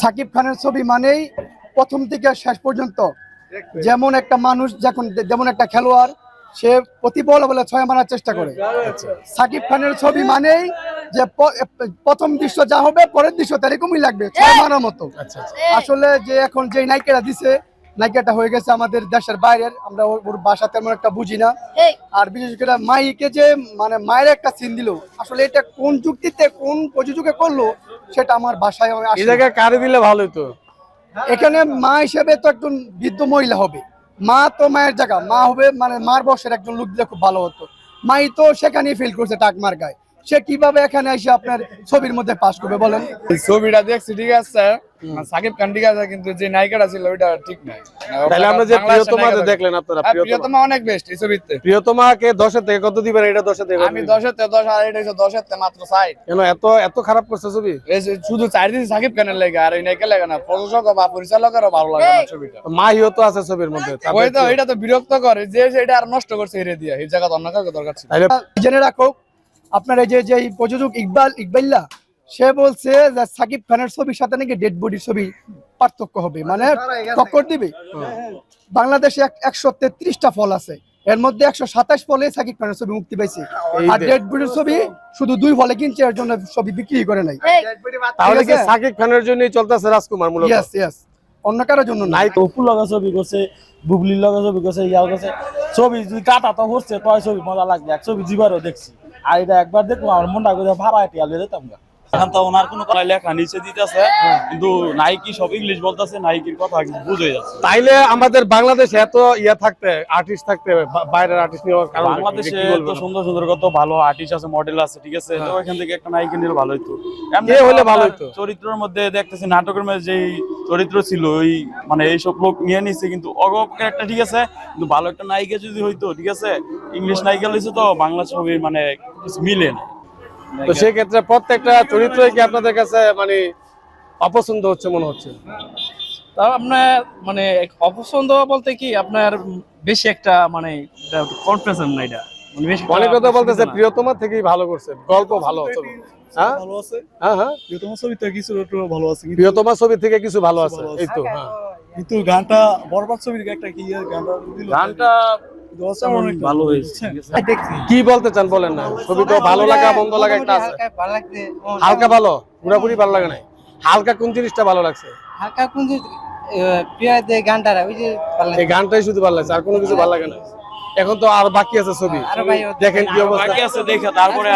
সাকিব খানের ছবি মানেই প্রথম থেকে শেষ পর্যন্ত। যেমন একটা মানুষ যখন যেমন একটা খেলোয়াড় সে প্রতি বল বলে ছয় মারার চেষ্টা করে। সাকিব খানের ছবি মানেই যে প্রথম দৃশ্য যা হবে পরের দৃশ্য তার এরকমই লাগবে ছয় মারার মতো। আচ্ছা আচ্ছা। আসলে যে এখন যে নায়িকাটা দিছে নায়িকাটা হয়ে গেছে আমাদের দেশের বাইরের আমরা ওর ওর ভাষা তেমন একটা বুঝি না। আর বিশেষ করে মাইকে যে মানে মায়ের একটা সিন দিল আসলে এটা কোন যুক্তিতে কোন প্রযোজকে করল সেটা আমার বাসায় এই জায়গায় কারে দিলে ভালো তো? এখানে মা হিসেবে তো একজন বৃদ্ধ মহিলা হবে। মা তো মায়ের জায়গা। মা হবে মানে মার বসের একজন লোক দিলে খুব ভালো হতো। মাই তো সেখানেই ফিল করছে টাক মার গায়ে। সে কীভাবে এখানে এসে আপনার ছবির মধ্যে পাস করবে বলেন? ছবিটা দেখছি ঠিক আছে। সাকিব খান ঠিক আছে কিন্তু যে নায়িকাটা ছিল ওইটা ঠিক নাই। তাহলে আমরা যে বাংলাদেশের দেখলেন আপনারা প্রিয়তমা। প্রিয়তমা অনেক বেস্ট এই ছবিতে। প্রিয়তমাকে দশের থেকে কত দিবেন? এটা আমি আর এটা মাত্র কেন এত এত খারাপ করছে ছবি? শুধু চার দিন সাকিব খানের লেগে আর ওই নায়িকা লেগে না প্রযোজক বা পরিচালকেরও ভালো লাগে না ছবিটা। মাহিও তো আছে ছবির মধ্যে ওই তো এটা তো বিরক্ত করে যে সেটা আর নষ্ট করছে দিয়া এই জায়গা তো অন্য কাউকে দরকার ছিল জেনে রাখো আপনার এই যে যে প্রযোজক ইকবাল ইকবাল্লা সে বলছে যে সাকিব খানের ছবির সাথে নাকি ডেড বডির ছবি পার্থক্য হবে। মানে টক্কর দিবে। বাংলাদেশে একশো তেত্রিশটা ফল আছে। এর মধ্যে একশো সাতাশ ফলে সাকিব খানের ছবি মুক্তি পাইছে। আর ডেড বডির ছবি শুধু দুই ফলে কিনছে এর জন্য ছবি বিক্রি করে নাই। তাহলে কি সাকিব খানের জন্যই চলতেছে রাজকুমার মূলত? ইয়েস ইয়েস অন্য কারোর জন্য নাই অপুর লগা ছবি করছে বুবলির লগা ছবি করছে ইয়া করছে। ছবি যদি কাটা তো হচ্ছে তো ছবি মজা লাগবে এক ছবি জিবারও দেখছি। আর এটা একবার দেখব আমার মনটা করে ভাড়া টিয়া লিয়ে যেতাম গা। এখন তো ওনার কোনো কথা লেখা নিচে দিতেছে কিন্তু নাইকি সব ইংলিশ বলতেছে নাইকির কথা বুঝে যাচ্ছে। তাইলে আমাদের বাংলাদেশে এত ইয়া থাকতে আর্টিস্ট থাকতে বাইরের আর্টিস্ট নেওয়ার কারণ বাংলাদেশে তো সুন্দর সুন্দর কত ভালো আর্টিস্ট আছে মডেল আছে ঠিক আছে? তো এখান থেকে একটা নায়িকা নিলে ভালো হতো এমনি হলে ভালো হতো? চরিত্রের মধ্যে দেখতেছি নাটকের মধ্যে যেই চরিত্র ছিল ওই মানে এইসব লোক নিয়ে নিচ্ছে কিন্তু অগপকে একটা ঠিক আছে কিন্তু ভালো একটা নায়িকা যদি হইতো ঠিক আছে? ইংলিশ নায়িকা লইছে তো বাংলা ছবির মানে কিছু মিলে না। তো সেই ক্ষেত্রে প্রত্যেকটা চরিত্রই কি আপনাদের কাছে মানে অপছন্দ হচ্ছে মনে হচ্ছে? তাও আপনার মানে অপছন্দ বলতে কি আপনার বেশি একটা মানে কনফিডেন্স না এটা। মানে বেশি একটা অনেক কথা বলতেছে প্রিয়তমা থেকেই ভালো করছে গল্প ভালো ছবি। হ্যাঁ? ভালো আছে। হ্যাঁ হ্যাঁ। প্রিয়তমা কিছু একটু ভালো আছে প্রিয়তমা ছবি থেকে কিছু ভালো আছে এই তো হ্যাঁ। কিন্তু গানটা বরবাদ ছবির একটা কি গানটা ভালো হয়েছে। কি বলতে চান বলেন না। ছবি তো ভালো লাগা মন্দ লাগা একটা আছে। হালকা ভালো পুরোপুরি ভালো লাগে নাই। হালকা কোন জিনিসটা ভালো লাগছে। হালকা কুঞ্জি প্রিয় যে গানটা ওই যে এই গানটাই শুধু ভালো লাগছে আর কোনো কিছু ভালো লাগে না। এখন তো আর বাকি আছে ছবি। দেখেন কি অবস্থা। বাকি আছে দেখে তারপরে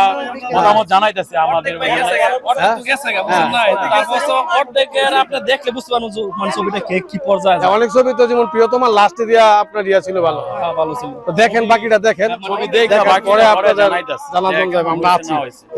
মতামত জানাইতেছে আমাদের হ্যাঁ? আপনি দেখলে বুঝতে পারবেন মানে ছবিটা কে কি পর্যায়ে হ্যাঁ, অনেক ছবি তো যেমন প্রিয়তমা লাস্টে দিয়া আপনার ইয়া ছিল ভালো। ভালো ছিল। দেখেন বাকিটা দেখেন। ছবি দেখে দেখার পরে পরে আপনাদের জানাইতাছে। জানার জন্য যে আমরা আছি।